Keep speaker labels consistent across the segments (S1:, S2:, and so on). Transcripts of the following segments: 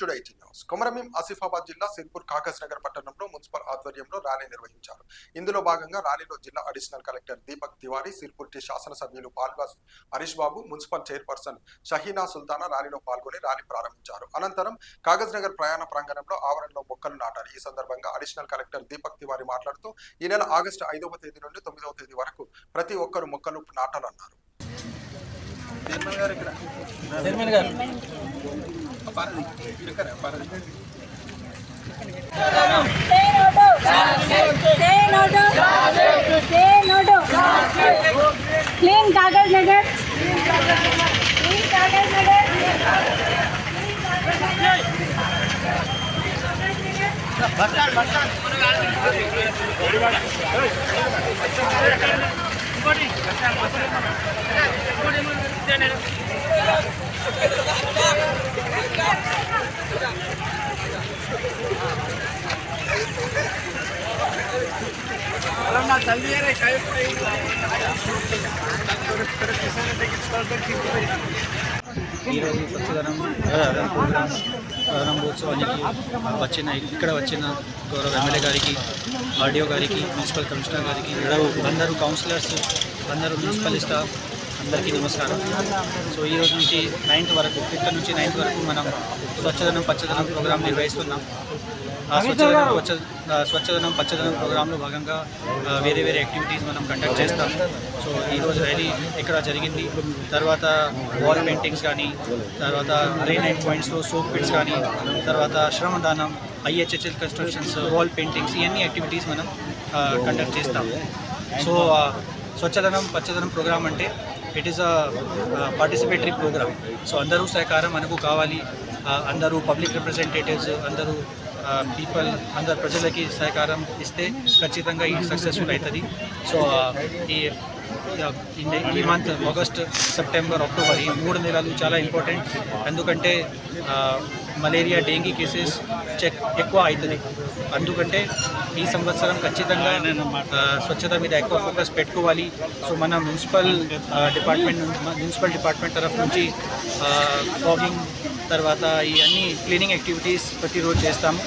S1: Today eighteen news Komaram Bheem Asifabad జిల్లా Sirpur caucus Nagar పట్టణంలో municipal ఆధ్వర్యంలో ర్యాలీ నిర్వహించారు. ఇందులో భాగంగా ర్యాలీలో జిల్లా additional collector Deepak Tiwari Sirpur T శాసనసభ్యులు పాల్వాస్ హరీష్ బాబు మున్సిపల్ చైర్పర్సన్ షహీనా సుల్తానా ర్యాలీలో పాల్గొని ర్యాలీ ప్రారంభించారు. అనంతరం కాగజ్ నగర్ ప్రయాణ ప్రాంగణంలో ఆవరణలో మొక్కలు నాటారు. ఈ సందర్భంగా అడిషనల్ కలెక్టర్ దీపక్ తివారీ మాట్లాడుతూ ఈ నెల ఆగస్టు ఐదవ తేదీ నుండి తొమ్మిదవ తేదీ వరకు ప్రతి ఒక్కరు మొక్కలు నాటాలన్నారు.
S2: చైర్మన్ గారు
S3: Say no to. Say no to. Say no to. Clean Kagal Nagar. Clean
S2: ఈరోజు స్వచ్ఛదనం ప్రోగ్రామ్ ప్రారంభోత్సవానికి వచ్చిన ఇక్కడ వచ్చిన గౌరవ ఎమ్మెల్యే గారికి ఆర్డీఓ గారికి మున్సిపల్ కమిషనర్ గారికి అందరూ కౌన్సిలర్స్ అందరూ మున్సిపల్ స్టాఫ్ అందరికీ నమస్కారం. సో ఈ రోజు నుంచి నైన్త్ వరకు ఫిఫ్త్ నుంచి నైన్త్ వరకు మనం స్వచ్ఛదనం పచ్చదనం ప్రోగ్రామ్ నిర్వహిస్తున్నాం. ఆ స్వచ్ఛదనం పచ్చ స్వచ్ఛదనం పచ్చదనం ప్రోగ్రాంలో భాగంగా వేరే వేరే యాక్టివిటీస్ మనం కండక్ట్ చేస్తాం. సో ఈరోజు ర్యాలీ ఇక్కడ జరిగింది? తర్వాత వాల్ పెయింటింగ్స్ కానీ తర్వాత డ్రైన్ ఎండ్ పాయింట్స్లో సోప్ పిట్స్ కానీ తర్వాత శ్రమదానం ఐహెచ్హెచ్ఎల్ కన్స్ట్రక్షన్స్ వాల్ పెయింటింగ్స్ ఇవన్నీ యాక్టివిటీస్ మనం కండక్ట్ చేస్తాం. సో స్వచ్ఛదనం పచ్చదనం ప్రోగ్రామ్ అంటే it is a participatory program so అందరూ సహకారం మనకు కావాలి అందరూ పబ్లిక్ రిప్రజెంటేటివ్స్ అందరూ పీపుల్ అందరు ప్రజలకి సహకారం ఇస్తే ఖచ్చితంగా ఈ సక్సెస్ఫుల్ అవుతుంది సో ఈ ఈ మంత్ ఆగస్ట్ సెప్టెంబర్ అక్టోబర్ ఈ మూడు నెలలు చాలా ఇంపార్టెంట్ ఎందుకంటే మలేరియా డెంగీ కేసెస్ చెక్ ఎక్కువ అవుతుంది. అందుకంటే ఈ సంవత్సరం ఖచ్చితంగా స్వచ్ఛత మీద ఎక్కువ ఫోకస్ పెట్టుకోవాలి. సో మన మున్సిపల్ డిపార్ట్మెంట్ మున్సిపల్ డిపార్ట్మెంట్ తరఫు నుంచి ఫాగింగ్ తర్వాత ఈ అన్ని క్లీనింగ్ యాక్టివిటీస్ ప్రతిరోజు చేస్తాము.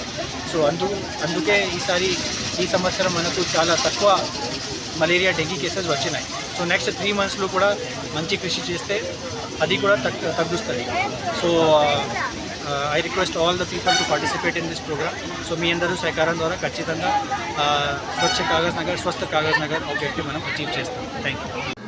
S2: సో అందు అందుకే ఈసారి ఈ సంవత్సరం మనకు చాలా తక్కువ మలేరియా డెంగీ కేసెస్ వచ్చినాయి. సో నెక్స్ట్ త్రీ మంత్స్లో కూడా మంచి కృషి చేస్తే అది కూడా తగ్గు తగ్గుస్తుంది. So I request all the people to participate in this programme so మీ అందరూ సహకారం ద్వారా ఖచ్చితంగా ఆ, స్వచ్ఛ కాగజ్ నగర్ స్వస్థ కాగజ్ నగర్ ఆబ్జెక్టివ్ మనం అచీవ్ చేస్తాం. Thank you